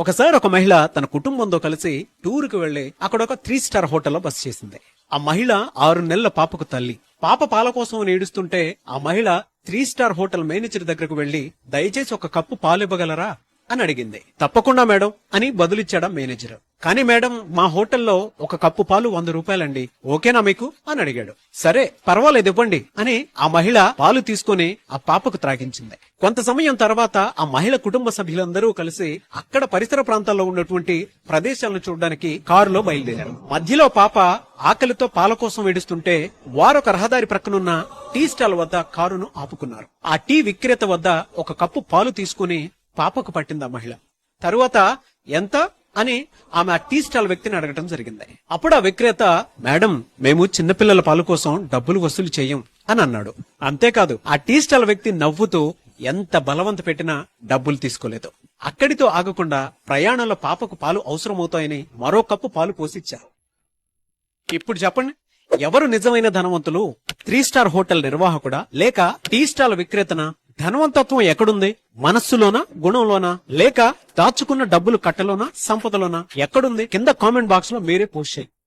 ఒకసారి ఒక మహిళ తన కుటుంబంతో కలిసి టూర్కి వెళ్ళి అక్కడ ఒక త్రీ స్టార్ హోటల్లో బస చేసింది. ఆ మహిళ ఆరు నెలల పాపకు తల్లి. పాప పాల కోసం ఏడుస్తుంటే ఆ మహిళ త్రీ స్టార్ హోటల్ మేనేజర్ దగ్గరకు వెళ్ళి దయచేసి ఒక కప్పు పాలు ఇవ్వగలరా అని అడిగింది తప్పకుండా మేడం అని బదులిచ్చాడా మేనేజర్. కానీ మేడం మా హోటల్లో ఒక కప్పు పాలు వంద రూపాయలండి. ఓకేనా మీకు? అని అడిగాడు. సరే పర్వాలేదు ఇవ్వండి అని ఆ మహిళ పాలు తీసుకుని ఆ పాపకు త్రాగించింది. కొంత సమయం తర్వాత ఆ మహిళ కుటుంబ సభ్యులందరూ కలిసి అక్కడ పరిసర ప్రాంతాల్లో ఉన్నటువంటి ప్రదేశాలను చూడడానికి కారులో బయలుదేరారు. మధ్యలో పాప ఆకలితో పాల కోసం ఏడుస్తుంటే వారొక రహదారి ప్రక్కనున్న టీ స్టాల్ వద్ద కారును ఆపుకున్నారు. ఆ టీ విక్రేత వద్ద ఒక కప్పు పాలు తీసుకుని పాపకు పట్టింది ఆ మహిళ. తరువాత ఎంత అని ఆమె ఆ టీ స్టాల్ వ్యక్తిని అడగటం జరిగింది. అప్పుడు ఆ విక్రేత మేడం మేము చిన్నపిల్లల పాలు కోసం డబ్బులు వసూలు చేయం అని అన్నాడు. అంతేకాదు ఆ టీ స్టాల్ వ్యక్తి నవ్వుతూ ఎంత బలవంత పెట్టినా డబ్బులు తీసుకోలేదు. అక్కడితో ఆగకుండా ప్రయాణంలో పాపకు పాలు అవసరమవుతాయని మరో కప్పు పాలు పోసిచ్చారు. ఇప్పుడు చెప్పండి ఎవరు నిజమైన ధనవంతులు? త్రీ స్టార్ హోటల్ నిర్వాహకుడా? లేక టీ స్టాల్ విక్రేతన? ధనవంతత్వం ఎక్కడుంది? మనస్సులోనా? గుణంలోనా? లేక దాచుకున్న డబ్బులు కట్టలోనా? సంపదలోనా? ఎక్కడుంది? కింద కామెంట్ బాక్స్లో మీరే పోస్ట్ చేయండి.